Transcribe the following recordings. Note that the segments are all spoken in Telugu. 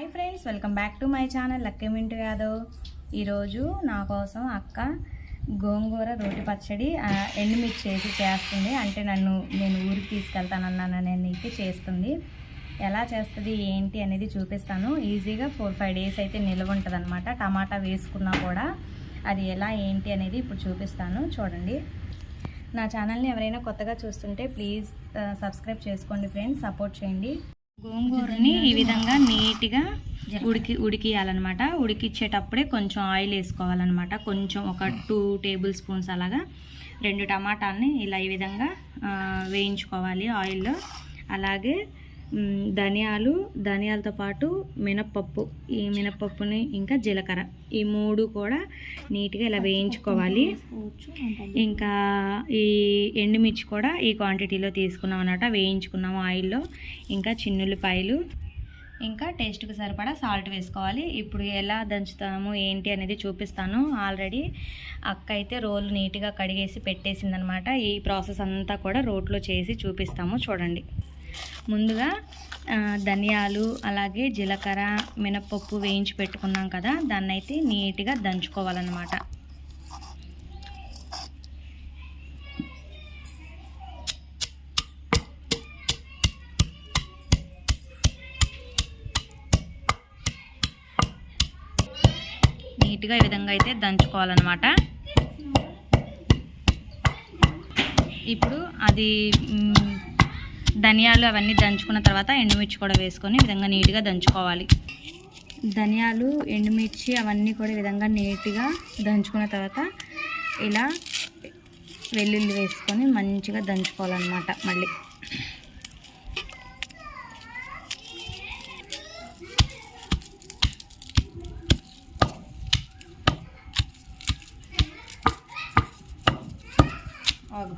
Hi friends welcome back to my channel లక్కమింటు Yadav ఈరోజు నా కోసం అక్క గోంగూర రోటి పచ్చడి ఆ, ఎండుమిర్చి చేసి చేస్తుంది. అంటే నన్ను నేను ఊరికి తీసుకెళ్తానన్నాను అనేది చేస్తుంది. ఎలా చేస్తుంది ఏంటి అనేది చూపిస్తాను. ఈజీగా ఫోర్ ఫైవ్ డేస్ అయితే నిల్వ ఉంటుంది అనమాట టమాటా వేసుకున్నా కూడా అది ఎలా ఏంటి అనేది ఇప్పుడు చూపిస్తాను. చూడండి. నా ఛానల్ని ఎవరైనా కొత్తగా చూస్తుంటే ప్లీజ్ సబ్స్క్రైబ్ చేసుకోండి ఫ్రెండ్స్ సపోర్ట్ చేయండి. గోంగూరని ఈ విధంగా నీట్గా ఉడికి ఉడికియాలన్నమాట. ఉడికిచ్చేటప్పుడే కొంచెం ఆయిల్ వేసుకోవాలన్నమాట. కొంచెం ఒక టూ టేబుల్ స్పూన్స్ అలాగా రెండు టమాటాలని ఇలా ఈ విధంగా వేయించుకోవాలి ఆయిల్లో. అలాగే ధనియాలు ధనియాలతో పాటు మినప్పప్పు. ఈ మినప్పప్పుని ఇంకా జీలకర్ర. ఈ మూడు కూడా నీట్గా ఇలా వేయించుకోవాలి. ఇంకా ఈ ఎండుమిర్చి కూడా ఈ క్వాంటిటీలో తీసుకున్నాం అనమాట వేయించుకున్నాము ఆయిల్లో. ఇంకా చిన్నుల్లిపాయలు. ఇంకా టేస్ట్కి సరిపడా సాల్ట్ వేసుకోవాలి. ఇప్పుడు ఎలా దంచుతాము ఏంటి అనేది చూపిస్తాను. ఆల్రెడీ అక్క అయితే రోలు నీట్గా కడిగేసి పెట్టేసిందనమాట ఈ ప్రాసెస్ అంతా కూడా రోట్లో చేసి చూపిస్తాము. చూడండి. ముందుగా ధనియాలు అలాగే జీలకర్ర మినపప్పు వేయించి పెట్టుకున్నాం కదా దాన్ని అయితే నీట్గా దంచుకోవాలన్నమాట. నీట్గా ఈ విధంగా అయితే దంచుకోవాలన్నమాట. ఇప్పుడు అది ధనియాలు అవన్నీ దంచుకున్న తర్వాత ఎండుమిర్చి కూడా వేసుకొని విధంగా నీట్గా దంచుకోవాలి ధనియాలు ఎండుమిర్చి అవన్నీ కూడా విధంగా నీట్గా దంచుకున్న తర్వాత ఇలా వెల్లుల్లి వేసుకొని మంచిగా దంచుకోవాలన్నమాట మళ్ళీ ఆగు.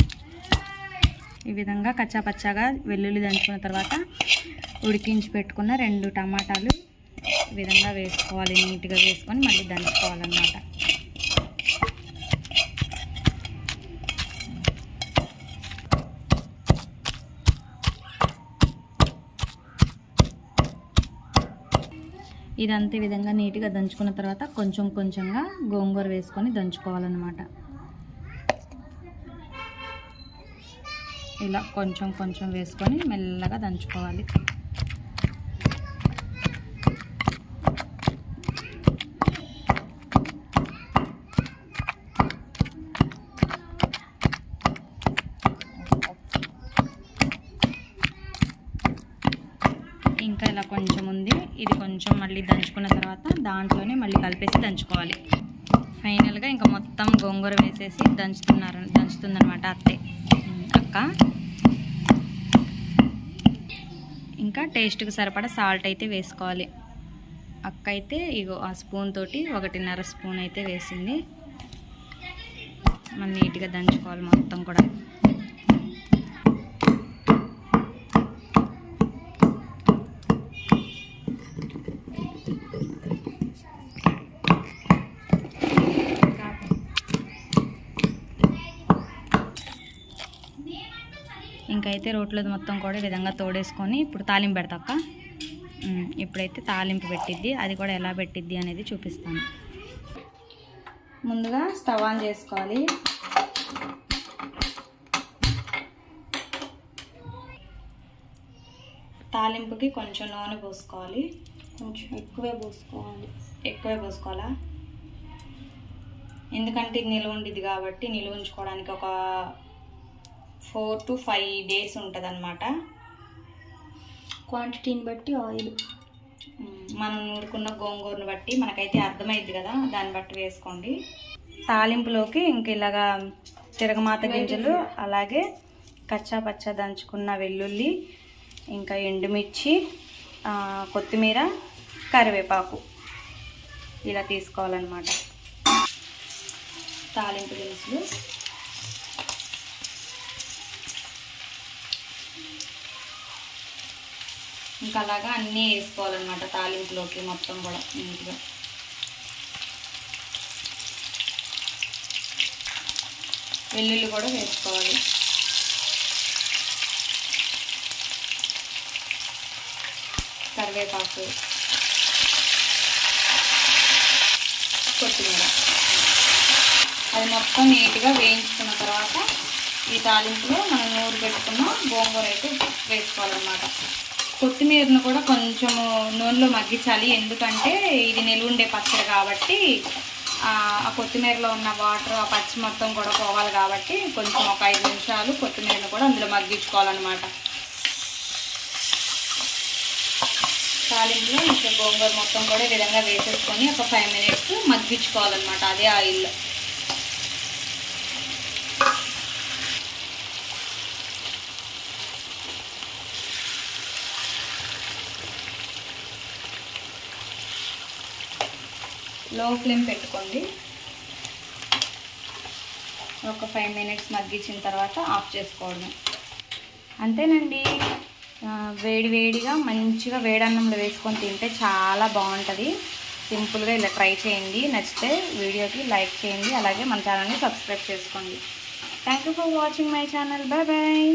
ఈ విధంగా కచ్చాపచ్చాగా వెల్లుల్లి దంచుకున్న తర్వాత ఉడికించి పెట్టుకున్న రెండు టమాటాలు ఈ విధంగా వేసుకోవాలి నీట్గా వేసుకొని మళ్ళీ దంచుకోవాలన్నమాట. ఇదంతే విధంగా నీట్గా దంచుకున్న తర్వాత కొంచెం కొంచెంగా గోంగూర వేసుకొని దంచుకోవాలన్నమాట. ఇలా కొంచెం కొంచెం వేసుకొని మెల్లగా దంచుకోవాలి. ఇంకా ఇలా కొంచెం ఉంది. ఇది కొంచెం మళ్ళీ దంచుకున్న తర్వాత దాంట్లోనే మళ్ళీ కలిపేసి దంచుకోవాలి. ఫైనల్గా ఇంకా మొత్తం గోంగూర వేసేసి దంచుతున్నారు దంచుతుందనమాట అత్తే. అక్క ఇంకా టేస్ట్కి సరిపడా సాల్ట్ అయితే వేసుకోవాలి. అక్క అయితే ఇగో ఆ స్పూన్ తోటి ఒకటిన్నర స్పూన్ అయితే వేసింది. మనం నీట్గా దంచుకోవాలి మొత్తం కూడా. ఇంకైతే రోట్లో మొత్తం కూడా ఈ విధంగా తోడేసుకొని ఇప్పుడు తాలింపు పెడతాక ఇప్పుడైతే తాలింపు పెట్టిద్ది. అది కూడా ఎలా పెట్టిద్ది అనేది చూపిస్తాను. ముందుగా స్టవ్ ఆన్ చేసుకోవాలి. తాలింపుకి కొంచెం నూనె పోసుకోవాలి. కొంచెం ఎక్కువే పోసుకోవాలి. ఎక్కువే పోసుకోవాలా? ఎందుకంటే ఇది నిల్వ ఉండిద్ది కాబట్టి నిలువ ఉంచుకోవడానికి ఒక ఫోర్ టు ఫైవ్ డేస్ ఉంటుంది అనమాట క్వాంటిటీని బట్టి ఆయిల్. మనం నూరుకున్న గోంగూరను బట్టి మనకైతే అర్థమైద్ది కదా దాన్ని బట్టి వేసుకోండి. తాలింపులోకి ఇంక ఇలాగా తిరగమాత గింజలు అలాగే కచ్చా పచ్చా దంచుకున్న వెల్లుల్లి ఇంకా ఎండుమిర్చి కొత్తిమీర కరివేపాకు ఇలా తీసుకోవాలన్నమాట. తాలింపు దినుసులు. ఇంకా అలాగా అన్నీ వేసుకోవాలన్నమాట తాలింపులోకి మొత్తం కూడా నీట్గా. వెల్లుల్లి కూడా వేసుకోవాలి. కరివేపాకు. కొత్తిమీర. అది మొత్తం నీట్గా వేయించుకున్న తర్వాత ఈ తాలింపులో మనం నూరు పెట్టుకున్న గోంగూర అయితే వేసుకోవాలన్నమాట. కొత్తిమీరను కూడా కొంచెము నూనెలో మగ్గించాలి. ఎందుకంటే ఇది నిలువుండే పచ్చడి కాబట్టి ఆ ఆ కొత్తిమీరలో ఉన్న వాటర్ ఆ పచ్చి మొత్తం కూడా పోవాలి కాబట్టి కొంచెం ఒక ఐదు నిమిషాలు కొత్తిమీరను కూడా అందులో మగ్గించుకోవాలన్నమాట. తాలింపులో ఇంకా గోంగూర మొత్తం కూడా ఈ విధంగా వేసేసుకొని ఒక ఫైవ్ మినిట్స్ మగ్గించుకోవాలన్నమాట అదే ఆయిల్లో. లో ఫ్లేమ్ పెట్టుకోండి. ఒక ఫైవ్ మినిట్స్ మగ్గించిన తర్వాత ఆఫ్ చేసుకోవడం అంతేనండి. వేడి వేడిగా మంచిగా వేడన్నంలో వేసుకొని తింటే చాలా బాగుంటుంది. సింపుల్గా ఇలా ట్రై చేయండి. నచ్చితే వీడియోకి లైక్ చేయండి. అలాగే మన ఛానల్ని సబ్స్క్రైబ్ చేసుకోండి. Thank you for watching my channel bye bye